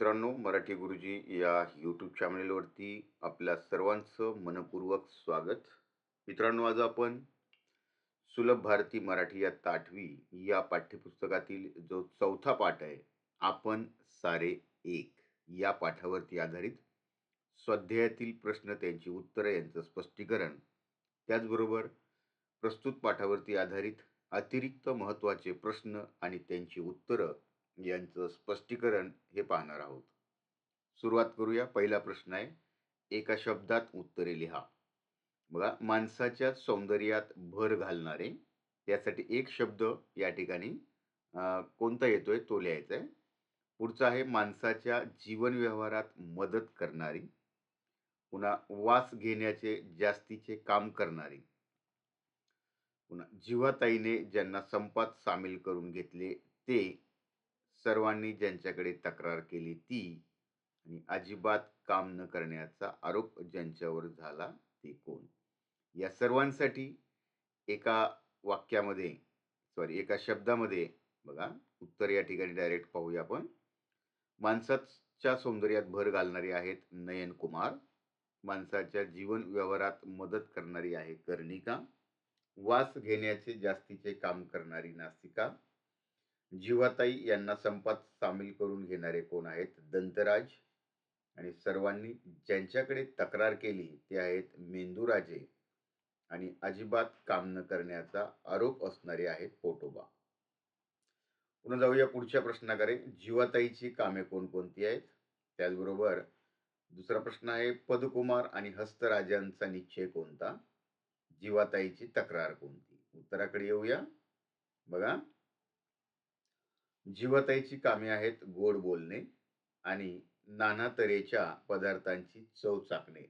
मित्रांनो मराठी गुरुजी या यूट्यूब चॅनलवरती आपल्या सर्वांचं मनपूर्वक स्वागत. मित्रांनो आज आपण सुलभ भारती मराठी या ताठवी या पाठ्यपुस्तकातील जो चौथा पाठ आहे आपण सारे एक या पाठावरती आधारित स्वाध्यायातील प्रश्न त्यांची उत्तरं यांचं स्पष्टीकरण त्याचबरोबर प्रस्तुत पाठावरती आधारित अतिरिक्त महत्त्वाचे प्रश्न आणि त्यांची उत्तरं यांचं स्पष्टीकरण हे पाहणार आहोत. सुरुवात करूया. पहिला प्रश्न आहे एका शब्दात उत्तरे लिहा. बघा माणसाच्या सौंदर्यात भर घालणारे त्यासाठी एक शब्द या ठिकाणी कोणता येतोय? तो लिहायचा आहे. पुढचा आहे माणसाच्या जीवन व्यवहारात मदत करणारी पुन्हा वास घेण्याचे जास्तीचे काम करणारी. पुन्हा जीवाताईने ज्यांना संपात सामील करून घेतले ते सर्वांनी ज्यांच्याकडे तक्रार केली ती आणि अजिबात काम न करण्याचा आरोप ज्यांच्यावर झाला ते कोण? या सर्वांसाठी एका वाक्यामध्ये सॉरी एका शब्दामध्ये बघा उत्तर या ठिकाणी डायरेक्ट पाहूया आपण. माणसाच्या सौंदर्यात भर घालणारी आहेत नयन कुमार. माणसाच्या जीवन व्यवहारात मदत करणारी आहे कर्णिका वास घेण्याचे जास्तीचे काम करणारी नासिका. जीवाताई यांना संपात सामील करून घेणारे कोण आहेत? दंतराज आणि सर्वांनी ज्यांच्याकडे तक्रार केली ते आहेत मेंदूराजे आणि अजिबात काम न करण्याचा आरोप असणारे आहेत पोटोबा. पुन्हा जाऊया पुढच्या प्रश्नाकडे. जीवाताईची कामे कोणकोणती आहेत? त्याचबरोबर दुसरा प्रश्न आहे पदकुमार आणि हस्तराजांचा निश्चय कोणता? जीवाताईची तक्रार कोणती? उत्तराकडे येऊया. बघा. जीवाताईची कामे आहेत गोड बोलणे आणि नाना तऱ्हेच्या पदार्थांची चव चाकणे.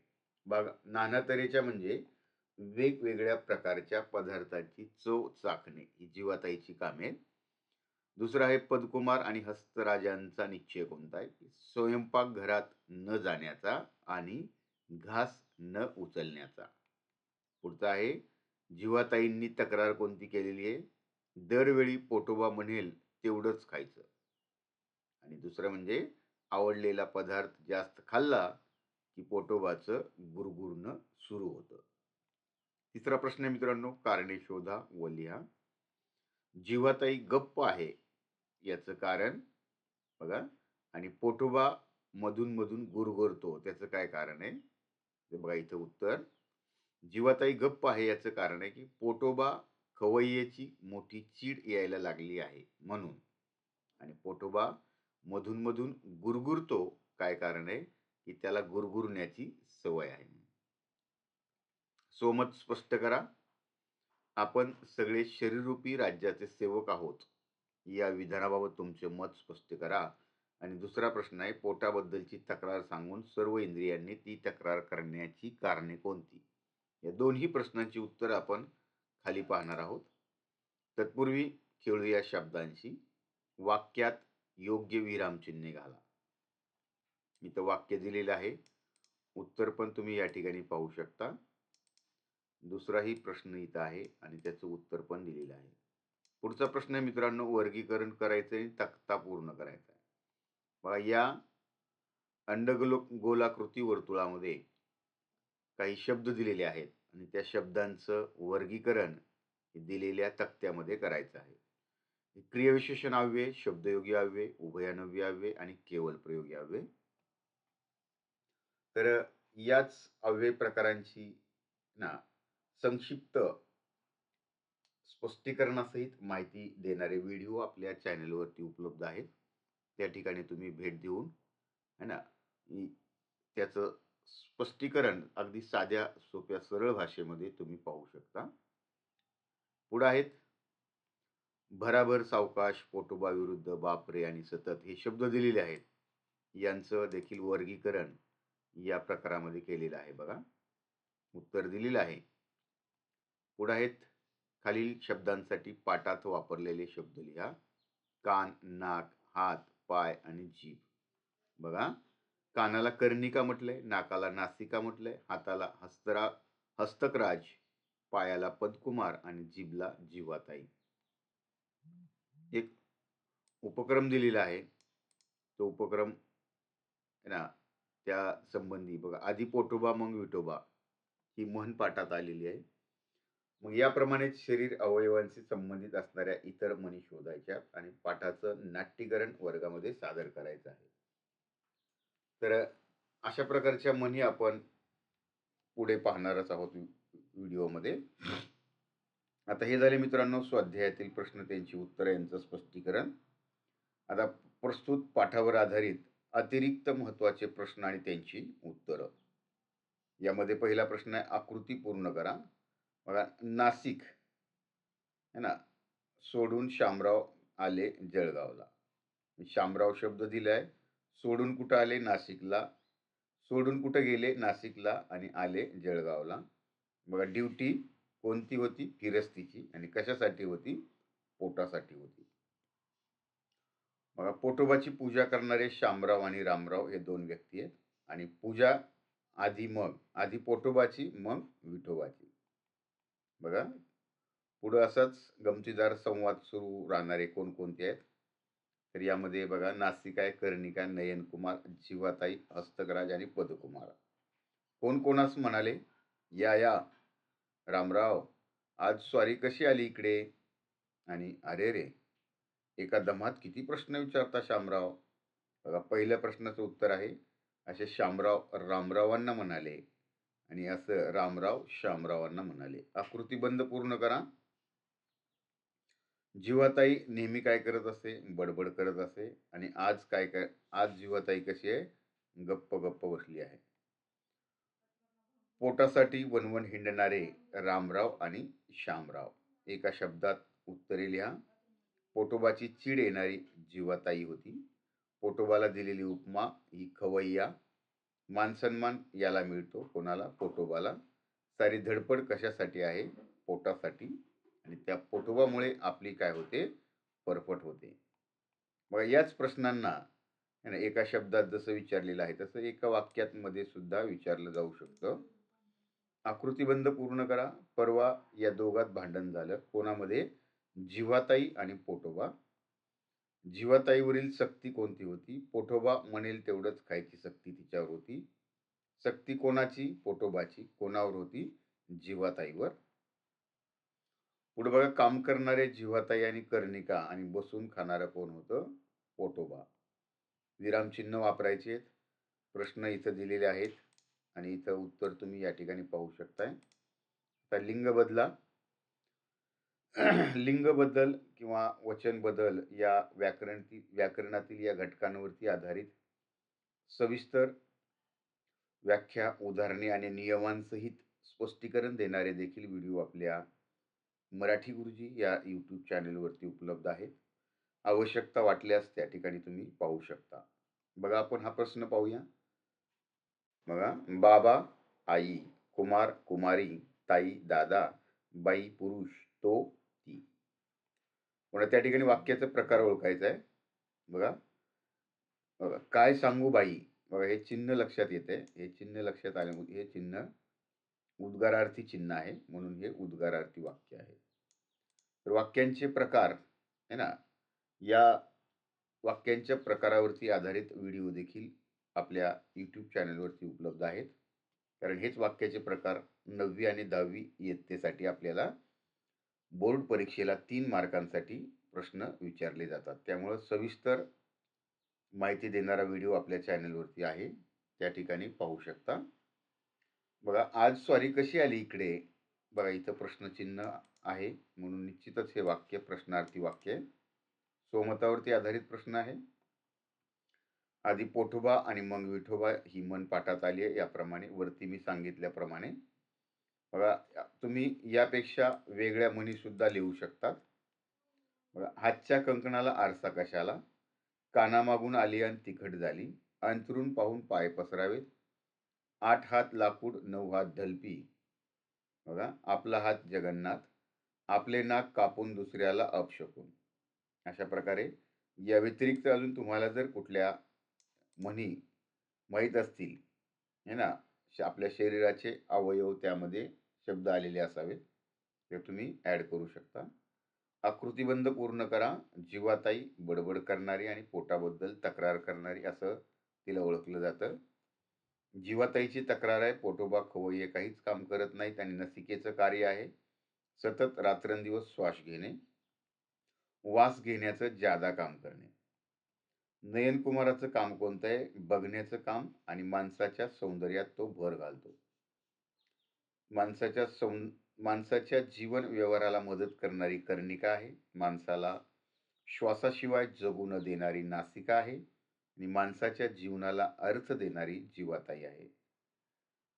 बघा नाना तऱ्हेच्या म्हणजे वेगवेगळ्या प्रकारच्या पदार्थांची चव चाकणे ही जीवाताईची कामे आहेत. दुसरं आहे पदकुमार आणि हस्तराजांचा निश्चय कोणता आहे? स्वयंपाक घरात न जाण्याचा आणि घास न उचलण्याचा. पुढचा आहे जीवाताईंनी तक्रार कोणती केलेली आहे? दरवेळी पोटोबा म्हणेल तेवढंच खायचं. आणि दुसरं म्हणजे आवडलेला पदार्थ जास्त खाल्ला की पोटोबाचं गुरगुरणं सुरू होतं. तिसरा प्रश्न आहे मित्रांनो कारणे शोधा व लिहा. जीवाताई गप्प आहे याचं कारण बघा. आणि पोटोबा मधून मधून गुरगुरतो त्याचं काय कारण आहे? ते बघा इथं उत्तर. जीवाताई गप्प आहे याचं कारण आहे की पोटोबा कवय्येची मोठी चीड यायला लागली आहे म्हणून. आणि पोटोबा मधूनमधून गुरगुरतो काय कारण आहे? की त्याला गुरगुरण्याची सवय आहे. सोमत स्पष्ट करा. आपण सगळे शरीररूपी राज्याचे सेवक आहोत. या विधानाबाबत तुमचे मत स्पष्ट करा. आणि दुसरा प्रश्न आहे पोटाबद्दलची तक्रार सांगून सर्व इंद्रियांनी ती तक्रार करण्याची कारणे कोणती? या दोन्ही प्रश्नांची उत्तर आपण खाली पाहणार आहोत. तत्पूर्वी खेळूया शब्दांशी. वाक्यात योग्य विरामचिन्हे घाला. इथं वाक्य दिलेलं आहे. उत्तर पण तुम्ही या ठिकाणी पाहू शकता. दुसराही प्रश्न इथं आहे आणि त्याचं उत्तर पण दिलेलं आहे. पुढचा प्रश्न मित्रांनो वर्गीकरण करायचं आणि तक्ता पूर्ण करायचा आहे. बघा या अंडगोल गोलाकृती वर्तुळामध्ये काही शब्द दिलेले आहेत. आणि त्या शब्दांचं वर्गीकरण दिलेल्या तक्त्यामध्ये करायचं आहे. क्रियाविशेषण अव्यय शब्दयोगी अव्यय उभयानव्य अव्यय आणि केवल प्रयोगी अव्यय तर याच अव्यय प्रकारांची ना संक्षिप्त स्पष्टीकरणासहित माहिती देणारे व्हिडिओ आपल्या चॅनलवरती उपलब्ध आहेत. त्या ठिकाणी तुम्ही भेट देऊन है ना त्याचं स्पष्टीकरण अगदी साध्या सोप्या सरळ भाषेमध्ये तुम्ही पाहू शकता. पुढं आहेत भराभर सावकाश पोटोबा विरुद्ध बापरे आणि सतत हे शब्द दिलेले आहेत. यांचं देखील वर्गीकरण या प्रकारामध्ये केलेलं आहे बघा. उत्तर दिलेलं आहे. पुढं आहेत खालील शब्दांसाठी पाठात वापरलेले शब्द लिहा. कान नाक हात पाय आणि जीभ. बघा. कानाला कर्णिका म्हटलंय नाकाला नासिका म्हटलंय हाताला हस्तरा हस्तकराज पायाला पदकुमार आणि जीभला जीवाताई. एक उपक्रम दिलेला आहे. तो उपक्रम ना त्या संबंधी बघा आधी पोटोबा मग विठोबा ही म्हण पाठात आलेली आहे. मग याप्रमाणे शरीर अवयवांशी संबंधित असणाऱ्या इतर म्हणी शोधायच्या आणि पाठाचं नाट्यीकरण वर्गामध्ये सादर करायचं आहे. तर अशा प्रकारच्या म्हणी आपण पुढे पाहणारच आहोत व्हिडिओमध्ये. आता हे झाले मित्रांनो स्वाध्यायातील प्रश्न त्यांची उत्तरं यांचं स्पष्टीकरण. आता प्रस्तुत पाठावर आधारित अतिरिक्त महत्त्वाचे प्रश्न आणि त्यांची उत्तरं. यामध्ये पहिला प्रश्न आहे आकृती पूर्ण करा. बघा नाशिक है ना? सोडून शामराव आले जळगावला. शामराव शब्द दिला आहे सोडून कुठं आले? नाशिकला. सोडून कुठं गेले? नाशिकला आणि आले जळगावला. बघा ड्युटी कोणती होती? फिरस्तीची. आणि कशासाठी होती? पोटासाठी होती. बघा पोटोबाची पूजा करणारे शामराव आणि रामराव हे दोन व्यक्ती आहेत. आणि पूजा आधी मग आधी पोटोबाची मग विठोबाची. बघा पुढं असाच गमतीदार संवाद सुरू राहणारे कोणकोणते आहेत? तर यामध्ये बघा नासिका कर्णिका नयनकुमार जीवाताई हस्तकराज आणि पदकुमार. कोण कोणास म्हणाले? या या. रामराव आज स्वारी कशी आली इकडे? आणि अरे रे एका दमात किती प्रश्न विचारता शामराव? बघा पहिल्या प्रश्नाचं उत्तर आहे असे शामराव रामरावांना म्हणाले. आणि असं रामराव शामरावांना म्हणाले. आकृतीबंध पूर्ण करा. जीवाताई नेहमी काय करत असे बडबड करत असे आणि आज काय काय आज जीवाताई कशी आहे? गप्प गप्प बसली आहे. पोटासाठी वनवन हिंडणारे रामराव आणि श्यामराव एका शब्दात उत्तरे लिहा. पोटोबाची चीड येणारी जीवाताई होती. पोटोबाला दिलेली उपमा ही खवय्या. मानसन्मान याला मिळतो कोणाला? पोटोबाला. सारी धडपड कशासाठी आहे? पोटासाठी. आणि त्या पोटोबामुळे आपली काय होते? परपट होते. मग याच प्रश्नांना एका शब्दात जसं विचारलेलं आहे तसं एका वाक्यातमध्ये सुद्धा विचारलं जाऊ शकतं. आकृतीबंध पूर्ण करा. परवा या दोघात भांडण झालं. कोणामध्ये? जिवाताई आणि पोटोबा. जिवाताईवरील सक्ती कोणती होती? पोटोबा म्हणेल तेवढंच खायची सक्ती तिच्यावर होती. सक्ती कोणाची? पोटोबाची. कोणावर होती? जिवाताईवर. पुढे बघा काम करणारे जिवाताई आणि कर्णिका आणि बसून खाणारं कोण होतं? पोटोबा. विरामचिन्ह वापरायचे प्रश्न इथं दिलेले आहेत आणि इथं उत्तर तुम्ही या ठिकाणी पाहू शकताय. आता लिंग बदला. लिंग बदल किंवा वचन बदल या व्याकरण व्याकरणातील या घटकांवरती आधारित सविस्तर व्याख्या उदाहरणे आणि नियमांसहित स्पष्टीकरण देणारे देखील व्हिडिओ आपल्या मराठी गुरुजी या यूट्यूब चॅनलवरती उपलब्ध आहेत. आवश्यकता वाटल्यास त्या ठिकाणी तुम्ही पाहू शकता. बघा आपण हा प्रश्न पाहूया. बघा बाबा आई कुमार कुमारी ताई दादा बाई पुरुष तो ती. पुन्हा त्या ठिकाणी वाक्याचा प्रकार ओळखायचा आहे. बघा. बघा काय सांगू बाई? बघा हे चिन्ह लक्षात येते हे चिन्ह लक्षात आले हे चिन्ह उद्गारार्थी चिन्ह आहे. म्हणून हे उद्गारार्थी वाक्य आहे. तर वाक्यांचे प्रकार आहे ना? या वाक्यांच्या प्रकारावरती आधारित व्हिडिओ देखील आपल्या यूट्यूब चॅनलवरती उपलब्ध आहेत. कारण हेच वाक्याचे प्रकार नववी आणि दहावी इयत्तेसाठी आपल्याला बोर्ड परीक्षेला तीन मार्कांसाठी प्रश्न विचारले जातात. त्यामुळं सविस्तर माहिती देणारा व्हिडिओ आपल्या चॅनलवरती आहे. त्या ठिकाणी पाहू शकता. बघा आज स्वारी कशी आली इकडे? बघा इथं प्रश्नचिन्ह आहे म्हणून निश्चितच हे वाक्य प्रश्नार्थी वाक्य आहे. सोमतावरती आधारित प्रश्न आहे. आधी पोठोबा आणि मग विठोबा ही मन पाठात आली आहे याप्रमाणे वरती मी सांगितल्याप्रमाणे. बघा तुम्ही यापेक्षा वेगळ्या म्हणी सुद्धा लिहू शकतात. बघा हातच्या कंकणाला आरसा कशाला? कानामागून आली आणि तिखट झाली. अंतरून पाहून पाय पसरावेत. आठ हात लाकूड नऊ हात ढलपी. बघा आपला हात जगन्नाथ. आपले नाक कापून दुसऱ्याला अपशकून. अशा प्रकारे या व्यतिरिक्त अजून तुम्हाला जर कुठल्या म्हणी माहीत असतील है ना आपल्या शरीराचे अवयव त्यामध्ये शब्द आलेले असावेत ते तुम्ही ॲड करू शकता. आकृतीबंध पूर्ण करा जीवाताई बडबड करणारी आणि पोटाबद्दल तक्रार करणारी असं तिला ओळखलं जातं. जीवाताईची तक्रार आहे पोटोबा खवय्ये काहीच काम करत नाहीत आणि नसिकेचं कार्य आहे. सतत रात्रंदिवस श्वास घेणे वास घेण्याचं जादा काम करणे. नयनकुमाराचं काम कोणतं आहे बघण्याचं काम आणि माणसाच्या सौंदर्यात तो भर घालतो. माणसाच्या सौ माणसाच्या जीवन व्यवहाराला मदत करणारी कर्णिका आहे. माणसाला श्वासाशिवाय जगू न देणारी नासिका आहे. आणि माणसाच्या जीवनाला अर्थ देणारी जीवाताई आहे.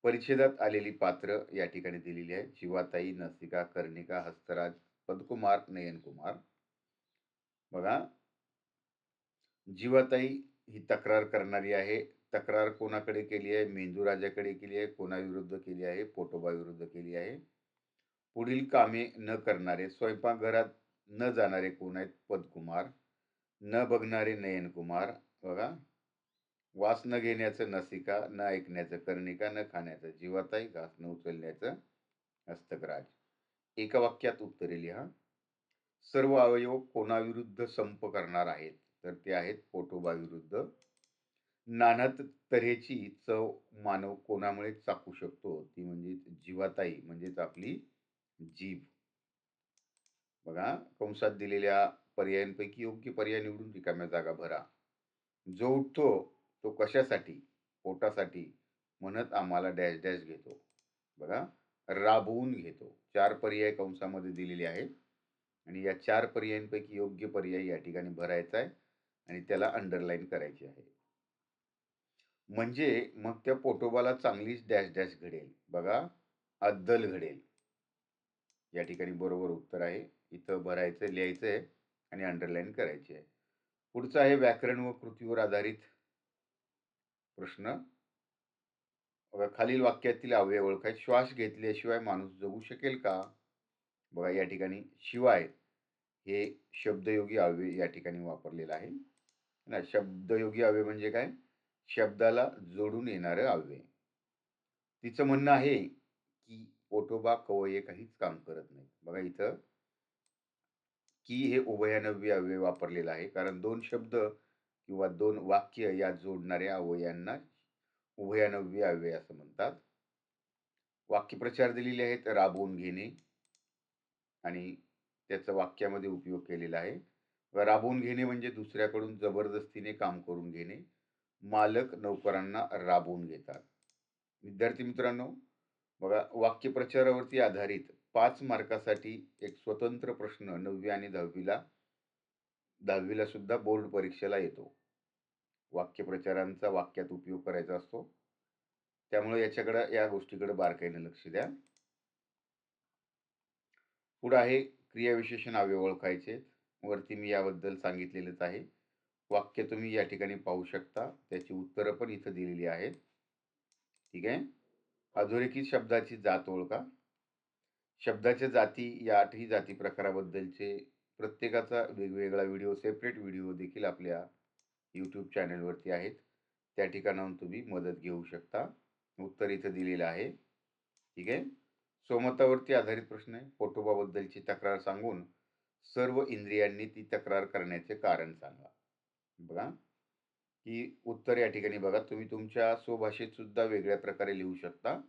परिच्छेदात आलेली पात्र या ठिकाणी दिलेली आहे. जीवाताई नसिका कर्णिका हस्तराज पदकुमार नयनकुमार. बघा. जीवाताई ही तक्रार करणारी आहे. तक्रार कोणाकडे केली आहे? मेंदू राजाकडे केली आहे. कोणाविरुद्ध केली आहे? पोटोबा विरुद्ध केली आहे. पुढील कामे न करणारे स्वयंपाकघरात न जाणारे कोण आहेत? पदकुमार. न बघणारे नयनकुमार. बघा. वास न घेण्याचं नसिका न ऐकण्याचं कर्णिका न खाण्याचं जीवाताई घास न उचलण्याचं हस्तकराज. एका वाक्यात उत्तरे लिहा. सर्व अवयव कोणाविरुद्ध संप करणार आहेत? तर ते आहेत पोटोबाविरुद्ध. नानात तऱ्हेची चव मानव कोणामुळे चाकू शकतो? ती म्हणजे जीवाताई म्हणजेच आपली जीभ. बघा कंसात दिलेल्या पर्यायांपैकी योग्य पर्याय निवडून रिकाम्या जागा भरा. जो उठतो तो कशासाठी? पोटासाठी? म्हणत आम्हाला डॅश डॅश घेतो. बघा राबवून घेतो. चार पर्याय कंसामध्ये दिलेले आहेत. आणि या चार पर्यायांपैकी योग्य पर्याय या ठिकाणी भरायचा आहे आणि त्याला अंडरलाईन करायची आहे. म्हणजे मग त्या पोटोबाला चांगलीच डॅश डॅश घडेल. बघा अद्दल घडेल. या ठिकाणी बरोबर उत्तर आहे. इथं भरायचं लिहायचं आहे आणि अंडरलाईन करायची आहे. पुढचं आहे व्याकरण व कृतीवर आधारित प्रश्न. बघा खालील वाक्यातील अवयव ओळखाय श्वास घेतल्याशिवाय माणूस जगू शकेल का? बघा या ठिकाणी शिवाय हे शब्दयोगी अव्यय या ठिकाणी वापरलेलं आहे. ना शब्दयोगी अव्यय म्हणजे काय? शब्दाला जोडून येणारं अव्यय तिचं म्हणणं आहे की पोटोबा कवये काहीच काम करत नाही. बघा इथं की हे उभयानव्य अव्यय वापरलेलं आहे. कारण दोन शब्द किंवा दोन वाक्य या जोडणाऱ्या अवयांना उभयानव्य अव्यय असं म्हणतात. वाक्यप्रचार दिलेले आहेत राबवून घेणे. आणि त्याचा वाक्यामध्ये उपयोग केलेला आहे. राबवून घेणे म्हणजे दुसऱ्याकडून जबरदस्तीने काम करून घेणे. मालक नोकरांना राबवून घेतात. विद्यार्थी मित्रांनो बघा वाक्यप्रचारावरती आधारित पाच मार्कासाठी एक स्वतंत्र प्रश्न नववी आणि दहावीला दहावीला सुद्धा बोर्ड परीक्षेला येतो. वाक्यप्रचारांचा वाक्यात उपयोग करायचा असतो. त्यामुळे याच्याकडं या गोष्टीकडे बारकाईने लक्ष द्या. पुढं आहे क्रियाविशेषण अवयव ओळखायचे. वरती मी याबद्दल सांगितलेलंच आहे. वाक्य तुम्ही या ठिकाणी पाहू शकता. त्याची उत्तरं पण इथं दिलेली आहेत. ठीक आहे? अधोरेखित शब्दाची जात ओळखा. शब्दाच्या जाती या आठही जाती प्रकाराबद्दलचे प्रत्येकाचा वेगवेगळा व्हिडिओ सेपरेट व्हिडिओ देखील आपल्या यूट्यूब चॅनलवरती आहेत. त्या ठिकाणाहून तुम्ही मदत घेऊ शकता. उत्तर इथं दिलेलं आहे. ठीक आहे? सोमतावरती आधारित प्रश्न आहे. पोटोबाबद्दलची तक्रार सांगून सर्व इंद्रियांनी ती तक्रार करण्याचे कारण सांगा. बघा. की उत्तर या ठिकाणी बघा. तुम्ही तुमच्या स्वभाषेतसुद्धा वेगळ्या प्रकारे लिहू शकता.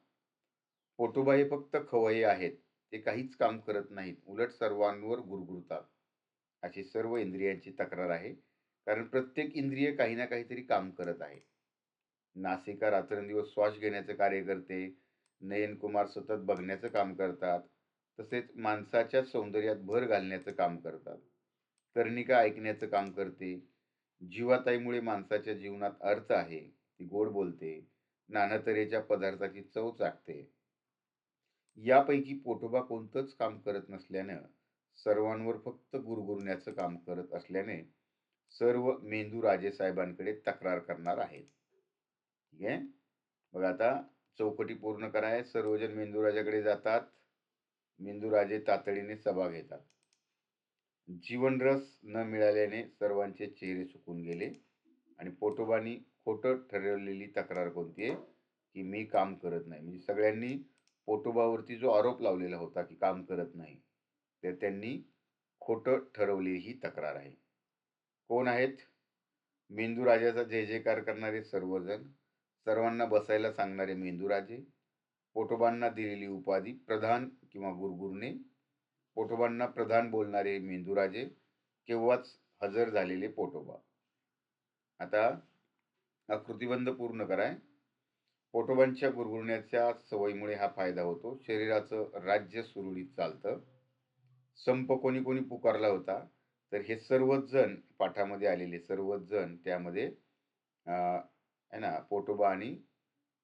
पोटोबा हे फक्त खवये आहेत. ते काहीच काम करत नाहीत. उलट सर्वांवर गुरगुरतात. अशी सर्व इंद्रियांची तक्रार आहे. कारण प्रत्येक इंद्रिय काही ना काहीतरी काम करत आहे. नासिका रात्रंदिवस श्वास घेण्याचं कार्य करते. नयनकुमार सतत बघण्याचं काम करतात. तसेच माणसाच्या सौंदर्यात भर घालण्याचं काम करतात. कर्णिका ऐकण्याचं काम करते. जीवाताईमुळे माणसाच्या जीवनात अर्थ आहे. ती गोड बोलते. नाना तऱ्हेच्या पदार्थाची चव चाकते यापैकी पोटोबा कोणतंच काम करत नसल्यानं सर्वांवर फक्त गुरगुरण्याचं काम करत असल्याने सर्व मेंदू राजे साहेबांकडे तक्रार करणार आहेत. ठीक आहे? मग आता चौकटी पूर्ण कराय सर्वजण मेंदूराजाकडे जातात. मेंदूराजे तातडीने सभा घेतात. जीवनरस न मिळाल्याने सर्वांचे चेहरे सुकून गेले आणि पोटोबानी खोटं ठरवलेली तक्रार कोणती आहे? की मी काम करत नाही. म्हणजे सगळ्यांनी पोटोबावरती जो आरोप लावलेला होता की काम करत नाही. तर त्यांनी खोटं ठरवली ही तक्रार आहे. कोण आहेत? मेंदू राजाचा जय जयकार करणारे सर्वजण सर्वांना बसायला सांगणारे मेंदूराजे पोटोबांना दिलेली उपाधी प्रधान किंवा गुरगुरणे पोटोबांना प्रधान बोलणारे मेंदूराजे केव्हाच हजर झालेले पोटोबा. आता आकृतिबंध पूर्ण कराय पोटोबांच्या गुरगुरण्याच्या सवयीमुळे हा फायदा होतो. शरीराचं राज्य सुरळीत चालतं. संप कोणी कोणी पुकारला होता. तर हे सर्वच जण पाठामध्ये आलेले सर्वच जण त्यामध्ये आहे ना पोटोबा आणि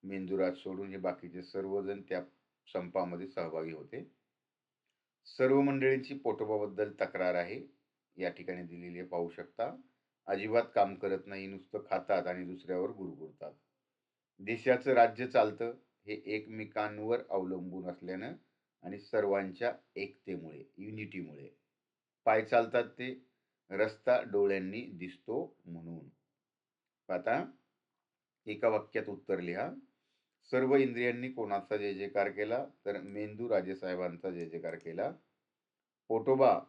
मेंदुराज सोडून हे बाकीचे सर्वजण त्या संपामध्ये सहभागी होते. सर्व मंडळींची पोटोबाबद्दल तक्रार आहे. या ठिकाणी दिलेली पाहू शकता. अजिबात काम करत नाही नुसतं खातात आणि दुसऱ्यावर गुरगुरतात. देशाचं राज्य चालतं हे एकमेकांवर अवलंबून असल्यानं आणि सर्वांच्या एकतेमुळे युनिटीमुळे पाय चालतात ते रस्ता डोळ्यांनी दिसतो म्हणून. आता एका वाक्यात उत्तर लिहा. सर्व इंद्रियांनी कोणाचा जय जयकार केला तर मेंदू राजेसाहेबांचा जय जयकार केला. पोटोबा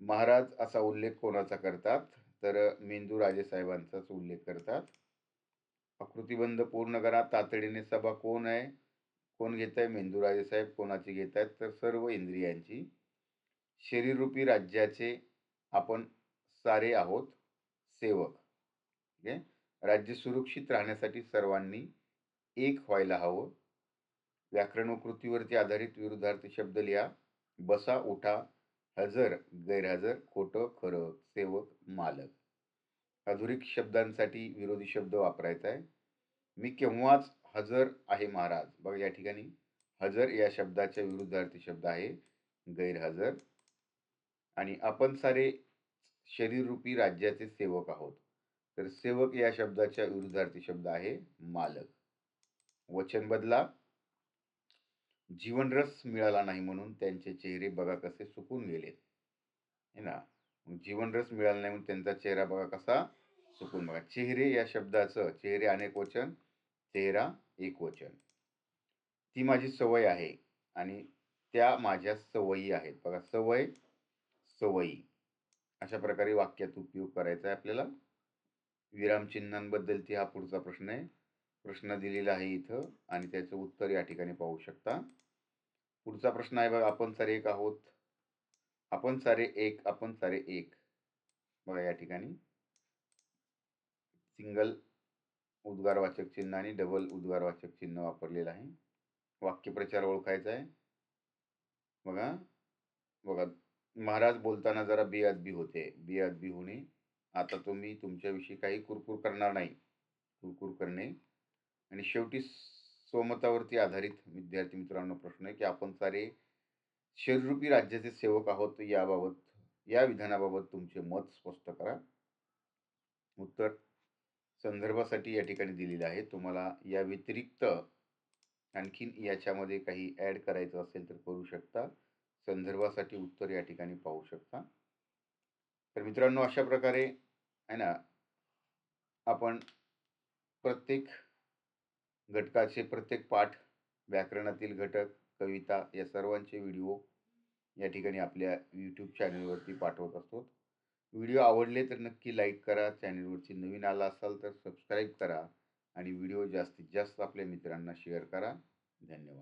महाराज असा उल्लेख कोणाचा करतात तर मेंदू राजेसाहेबांचाच उल्लेख करतात. आकृतिबंध पूर्ण करा तातडीने सभा कोण आहे? कोण घेत आहे मेंदूराजे साहेब कोणाची घेत आहेत तर सर्व इंद्रियांची. शरीररूपी राज्याचे आपण सारे आहोत. सेवक. ठीक राज्य सुरक्षित राहण्यासाठी सर्वांनी एक व्हायला हवं. व्याकरण व कृतीवरती आधारित विरुद्धार्थी शब्द लिहा. बसा उठा. हजर गैरहजर खोटं खरं सेवक मालक. अधुरिक शब्दांसाठी विरोधी शब्द वापरायचा आहे. मी केव्हाच हजर आहे महाराज. बघा या ठिकाणी. हजर या शब्दाच्या विरुद्धार्थी शब्द आहे गैरहजर. आणि आपण सारे शरीररूपी राज्याचे सेवक आहोत. तर सेवक या शब्दाच्या विरुद्धार्थी शब्द आहे मालक. वचन बदला. जीवनरस मिळाला नाही म्हणून त्यांचे चेहरे बघा कसे सुकून गेले. है ना? जीवनरस मिळाला नाही म्हणून त्यांचा चेहरा बघा कसा सुकून बघा चेहरे या शब्दाचं चेहरे अनेक वचन. तेरा एक वचन. ती माझी सवय आहे आणि त्या माझ्या सवयी आहेत. बघा सवय सवयी. अशा प्रकारे वाक्यात उपयोग करायचा आहे आपल्याला. विरामचिन्हांबद्दलची हा पुढचा प्रश्न आहे. प्रश्न दिलेला आहे इथं आणि त्याचं उत्तर या ठिकाणी पाहू शकता. पुढचा प्रश्न आहे बघा आपण सारे एक आहोत. आपण सारे एक आपण सारे एक. बघा या ठिकाणी. सिंगल उद्गारवाचक चिन्ह आणि डबल उद्गारवाचक चिन्ह वापरलेलं आहे. वाक्यप्रचार ओळखायचा आहे. बघा. बघा. महाराज बोलताना जरा बेअदबी होते. बेअदबी होणे. आता तुम्ही तुमच्याविषयी काही कुरकुर करणार नाही. कुरकुर करणे. आणि शेवटी स्वमतावरती आधारित विद्यार्थी मित्रांनो प्रश्न आहे की आपण सारे शरीरूपी राज्याचे सेवक आहोत याबाबत या विधानाबाबत तुमचे मत स्पष्ट करा. उत्तर संदर्भासाठी या ठिकाणी दिलेलं आहे. तुम्हाला या व्यतिरिक्त आणखीन याच्यामध्ये काही ॲड करायचं असेल तर करू शकता. संदर्भासाठी उत्तर या ठिकाणी पाहू शकता. तर मित्रांनो अशा प्रकारे आहे ना आपण प्रत्येक घटकाचे प्रत्येक पाठ व्याकरणातील घटक कविता या सर्वांचे व्हिडिओ या ठिकाणी आपल्या यूट्यूब चॅनलवरती पाठवत असतो. व्हिडिओ आवडले तर नक्की लाईक करा चॅनलवरची नवीन आला असाल तर सबस्क्राईब करा आणि व्हिडिओ जास्तीत जास्त आपल्या मित्रांना शेअर करा. धन्यवाद.